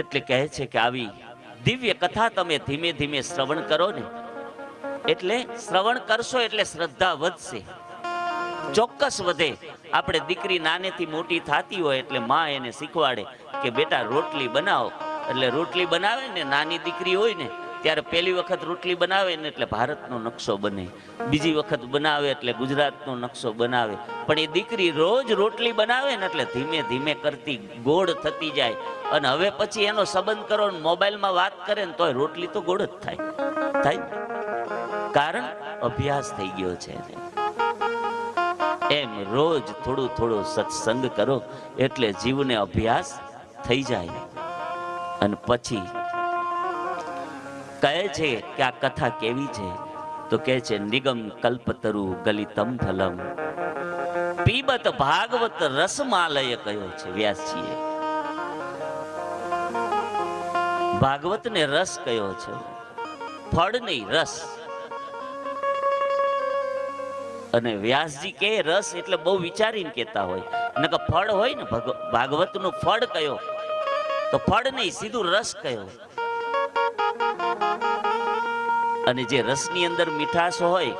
એટલે કહે છે કે આવી દિવ્ય કથા તમે ધીમે ધીમે શ્રવણ કરો ને. એટલે શ્રવણ કરશો એટલે શ્રદ્ધા વધશે. ચોક્કસ વધે. આપણે દીકરી નાનેથી મોટી થતી હોય એટલે માં એને શીખવાડે કે બેટા રોટલી બનાવો. એટલે રોટલી બનાવે ને નાની દીકરી હોય ને ત્યારે પહેલી વખત રોટલી બનાવે ને એટલે ભારતનો નકશો બને. બીજી વખત બનાવે એટલે ગુજરાતનો નકશો બનાવે. પણ એ દીકરી રોજ રોટલી બનાવે ને એટલે ધીમે ધીમે કરતી ગોળ થતી જાય. અને હવે પછી એનો સંબંધ કરો ને મોબાઈલમાં વાત કરે ને તોય રોટલી તો ગોળ જ થાય. થાય કારણ અભ્યાસ થઈ ગયો છે એમ રોજ થોડું થોડું સત્સંગ કરો એટલે જીવને અભ્યાસ થઈ જાય. અને પછી કહે છે કે આ કથા કેવી છે? તો કહે છે, નિગમ કલ્પતરુ ગલિતમ ફલમ. પીબત ભાગવત રસમાલય કયો છે વ્યાસજીએ. ભાગવત ને રસ કયો છે? ફળ નહીં રસ. અને વ્યાસજી કે રસ એટલે બહુ વિચારીને કહેતા હોય. નકર ફળ હોય ને ભાગવતનું ફળ કયો? તો ફળ નહીં સીધું રસ કયો. અને જે રસની અંદર મીઠાશ હોય,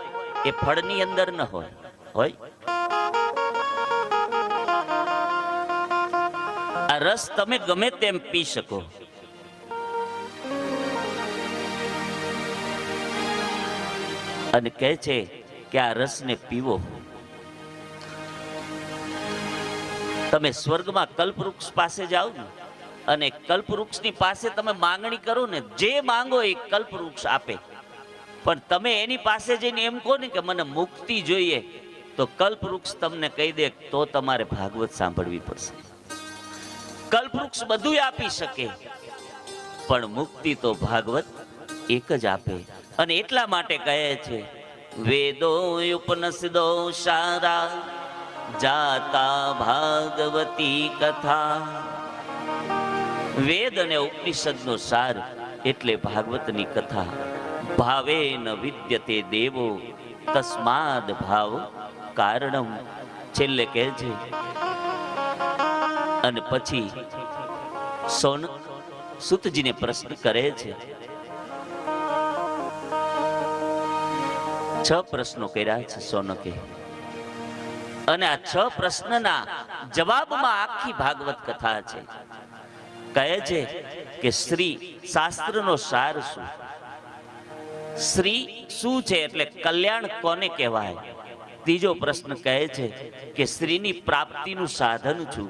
એ ફળની અંદર ન હોય. હોય? આ રસ તમે ગમે તેમ પી શકો. અને કહે છે કે આ રસને પીવો. તમે સ્વર્ગમાં કલ્પવૃક્ષ પાસે જાઓ ને, અને કલ્પવૃક્ષની પાસે તમે માંગણી કરો ને, જે માંગો એ કલ્પવૃક્ષ આપે. પણ તમે એની પાસે જઈને એમ કહો ને કે મને મુક્તિ જોઈએ, તો કલ્પવૃક્ષ તમને કહી દે તો તમારે ભાગવત સાંભળવી પડશે. કલ્પવૃક્ષ બધું આપી શકે, પણ મુક્તિ તો ભાગવત એક જ આપે. અને એટલા માટે કહે છે, વેદો, ઉપનિષદો, સારા, જાતા ભાગવતી કથા. વેદ અને ઉપનિષદનો સાર એટલે ભાગવતની કથા. ભાવે ન વિદ્યતે દેવો તસ્માદ ભાવ કારણમ છેલ્લે કહે છે અને પછી સોન સુતજીને પ્રશ્ન કરે છે। છ પ્રશ્નો કર્યા છે સોનકે। અને આ છ પ્રશ્નના જવાબમાં આખી ભાગવત કથા છે। કહે છે કે શ્રી શાસ્ત્રનો સાર શું? શ્રી શું છે એટલે કલ્યાણ કોને કહેવાય? ત્રીજો પ્રશ્ન કહે છે કે સ્ત્રીની પ્રાપ્તિનું સાધન છું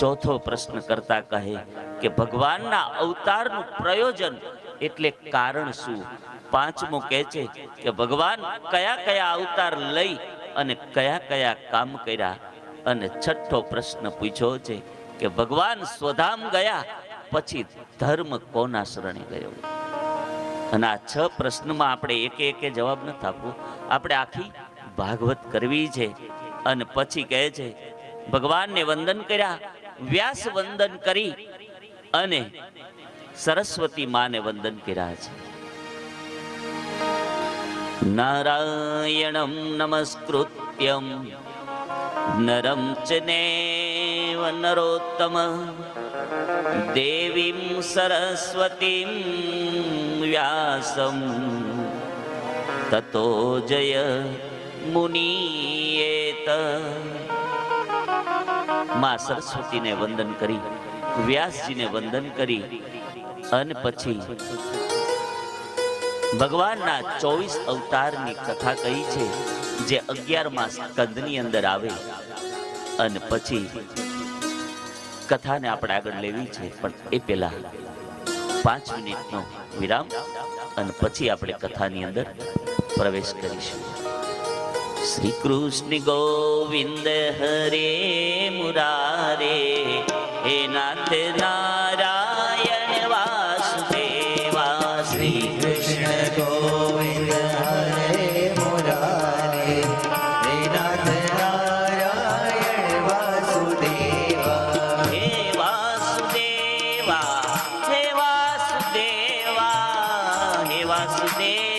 ચોથો પ્રશ્ન કરતા કહે કે ભગવાનના અવતારનું પ્રયોજન એટલે કારણ શું? પાંચમો કહે છે કે ભગવાન કયા કયા અવતાર લઈ અને કયા કયા કામ કર્યા? અને છઠ્ઠો પ્રશ્ન પૂછ્યો છે કે ભગવાન સ્વધામ ગયા, પછી ધર્મ કોના શરણે ગયો? અને આ છ પ્રશ્નમાં આપણે એકે એકે જવાબ નથી આપવો. આપણે આખી ભાગવત કરવી છે અને પછી કહે છે, ભગવાનને વંદન કર્યા, વ્યાસ વંદન કરી અને સરસ્વતી માને વંદન કર્યા છે. નારાયણમ નમસ્કૃત્યમ, નરમ ચ નેવ નરોત્તમ દેવીમ સરસ્વતીમ વ્યાસમ તતો જય મુનિયેતમાં સરસ્વતીને વંદન કરી વ્યાસજીને વંદન કરી અને પછી ભગવાનના ચોવીસ અવતારની કથા કહી છે, જે અગિયારમાં સ્કંદની અંદર આવે, અને પછી કથાને આપણે આગળ લેવી છે, પણ એ પહેલા પાંચ મિનિટનો વિરામ અને પછી આપણે કથાની અંદર પ્રવેશ કરીશું. શ્રી કૃષ્ણ ગોવિંદ હરે हे वासुदेवा हे वासुदेवा.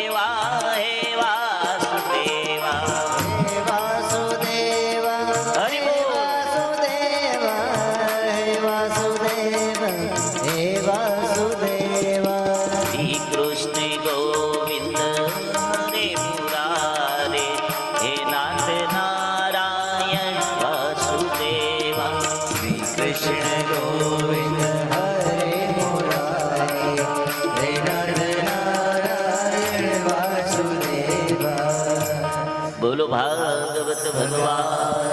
ભાગવત ભગવાન.